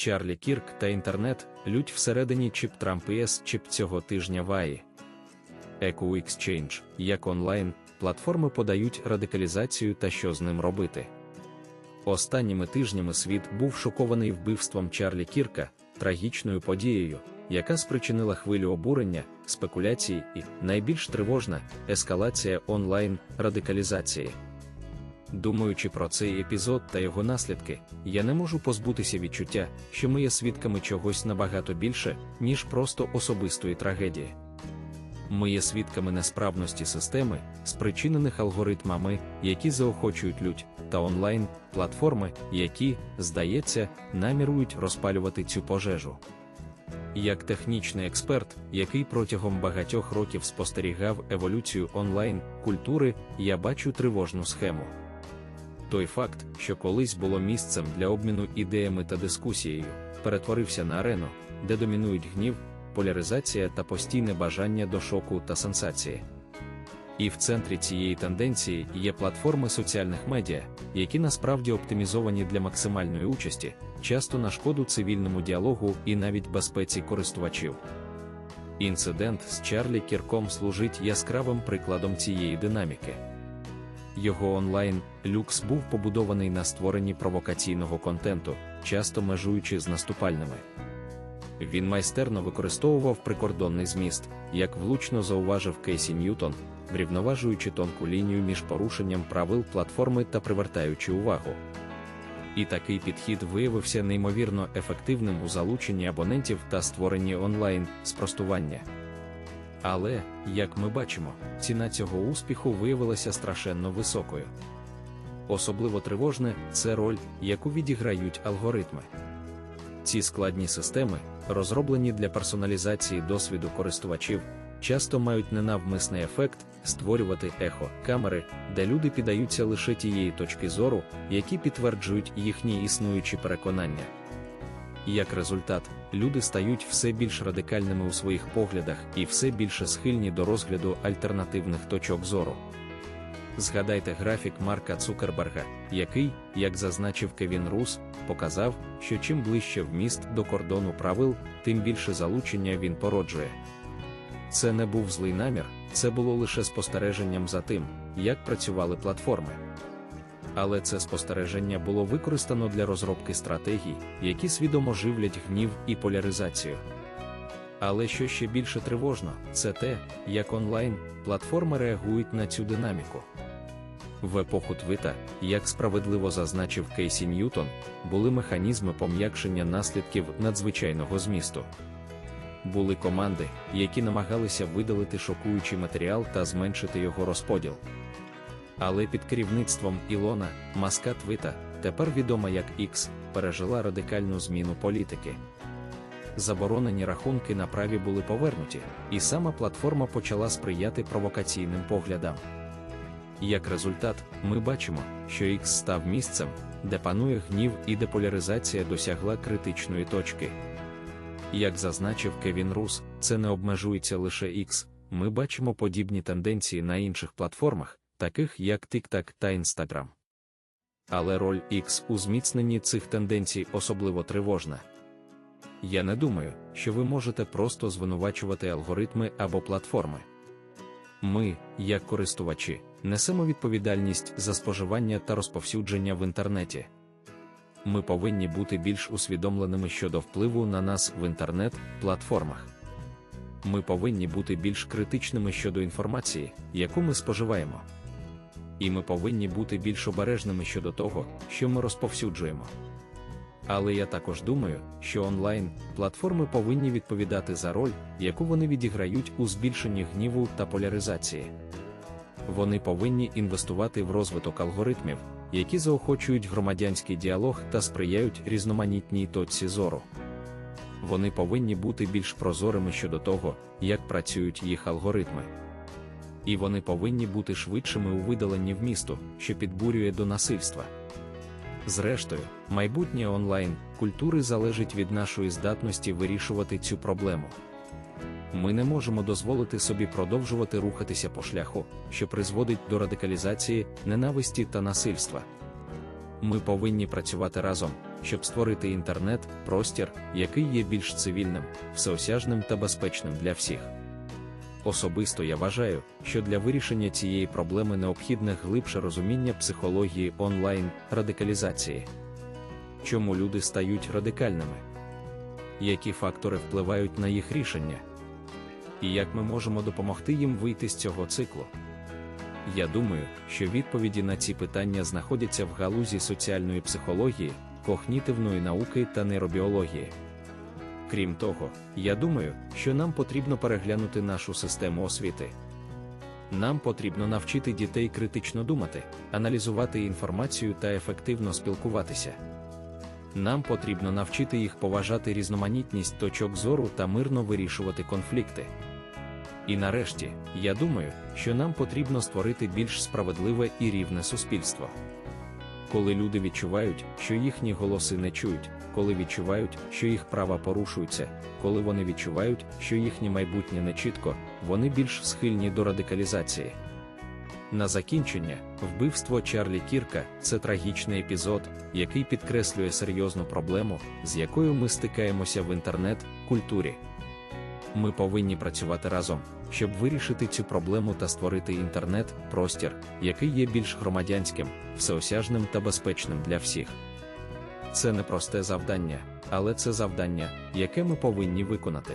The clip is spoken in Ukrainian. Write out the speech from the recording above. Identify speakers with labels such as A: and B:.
A: Чарлі Кірк та інтернет лють всередині чіп Трамп ІС чіп цього тижня ваї. Echo Exchange, як онлайн, платформи подають радикалізацію та що з ним робити. Останніми тижнями світ був шокований вбивством Чарлі Кірка, трагічною подією, яка спричинила хвилю обурення, спекуляцій і, найбільш тривожна, ескалація онлайн радикалізації. Думаючи про цей епізод та його наслідки, я не можу позбутися відчуття, що ми є свідками чогось набагато більше, ніж просто особистої трагедії. Ми є свідками несправності системи, спричинених алгоритмами, які заохочують лють, та онлайн платформи, які, здається, намірують розпалювати цю пожежу. Як технічний експерт, який протягом багатьох років спостерігав еволюцію онлайн культури, я бачу тривожну схему. Той факт, що колись було місцем для обміну ідеями та дискусією, перетворився на арену, де домінують гнів, поляризація та постійне бажання до шоку та сенсації. І в центрі цієї тенденції є платформи соціальних медіа, які насправді оптимізовані для максимальної участі, часто на шкоду цивільному діалогу і навіть безпеці користувачів. Інцидент з Чарлі Кірком служить яскравим прикладом цієї динаміки. Його онлайн люкс був побудований на створенні провокаційного контенту, часто межуючи з наступальними. Він майстерно використовував прикордонний зміст, як влучно зауважив Кейсі Ньютон, врівноважуючи тонку лінію між порушенням правил платформи та привертаючи увагу. І такий підхід виявився неймовірно ефективним у залученні абонентів та створенні онлайн спростування. Але, як ми бачимо, ціна цього успіху виявилася страшенно високою. Особливо тривожне це роль, яку відіграють алгоритми. Ці складні системи, розроблені для персоналізації досвіду користувачів, часто мають ненавмисний ефект створювати ехо камери, де люди піддаються лише тієї точки зору, які підтверджують їхні існуючі переконання. Як результат, люди стають все більш радикальними у своїх поглядах і все більше схильні до розгляду альтернативних точок зору. Згадайте графік Марка Цукерберга, який, як зазначив Кевін Рус, показав, що чим ближче вміст до кордону правил, тим більше залучення він породжує. Це не був злий намір, це було лише спостереженням за тим, як працювали платформи. Але це спостереження було використано для розробки стратегій, які свідомо живлять гнів і поляризацію. Але що ще більше тривожно, це те, як онлайн платформи реагують на цю динаміку. В епоху Твита, як справедливо зазначив Кейсі Ньютон, були механізми пом'якшення наслідків надзвичайного змісту. Були команди, які намагалися видалити шокуючий матеріал та зменшити його розподіл. Але під керівництвом Ілона, маска Твита, тепер відома як X, пережила радикальну зміну політики. Заборонені рахунки на праві були повернуті, і сама платформа почала сприяти провокаційним поглядам. Як результат, ми бачимо, що X став місцем, де панує гнів і деполяризація досягла критичної точки. Як зазначив Кевін Рус, це не обмежується лише X, ми бачимо подібні тенденції на інших платформах, таких як TikTok та Instagram. Але роль X у зміцненні цих тенденцій особливо тривожна. Я не думаю, що ви можете просто звинувачувати алгоритми або платформи. Ми, як користувачі, несемо відповідальність за споживання та розповсюдження в інтернеті. Ми повинні бути більш усвідомленими щодо впливу на нас в інтернет-платформах. Ми повинні бути більш критичними щодо інформації, яку ми споживаємо. І ми повинні бути більш обережними щодо того, що ми розповсюджуємо. Але я також думаю, що онлайн платформи повинні відповідати за роль, яку вони відіграють у збільшенні гніву та поляризації. Вони повинні інвестувати в розвиток алгоритмів, які заохочують громадянський діалог та сприяють різноманітній точці зору. Вони повинні бути більш прозорими щодо того, як працюють їх алгоритми. І вони повинні бути швидшими у видаленні вмісту, що підбурює до насильства. Зрештою, майбутнє онлайн культури залежить від нашої здатності вирішувати цю проблему. Ми не можемо дозволити собі продовжувати рухатися по шляху, що призводить до радикалізації, ненависті та насильства. Ми повинні працювати разом, щоб створити інтернет, простір, який є більш цивільним, всеосяжним та безпечним для всіх. Особисто я вважаю, що для вирішення цієї проблеми необхідне глибше розуміння психології онлайн радикалізації. Чому люди стають радикальними? Які фактори впливають на їх рішення? І як ми можемо допомогти їм вийти з цього циклу? Я думаю, що відповіді на ці питання знаходяться в галузі соціальної психології, когнітивної науки та нейробіології. Крім того, я думаю, що нам потрібно переглянути нашу систему освіти. Нам потрібно навчити дітей критично думати, аналізувати інформацію та ефективно спілкуватися. Нам потрібно навчити їх поважати різноманітність точок зору та мирно вирішувати конфлікти. І нарешті, я думаю, що нам потрібно створити більш справедливе і рівне суспільство. Коли люди відчувають, що їхні голоси не чують, коли відчувають, що їх права порушуються, коли вони відчувають, що їхнє майбутнє не чітко, вони більш схильні до радикалізації. На закінчення, вбивство Чарлі Кірка це трагічний епізод, який підкреслює серйозну проблему, з якою ми стикаємося в інтернет-культурі. Ми повинні працювати разом, щоб вирішити цю проблему та створити інтернет-простір, який є більш громадянським, всеосяжним та безпечним для всіх. Це не просте завдання, але це завдання, яке ми повинні виконати.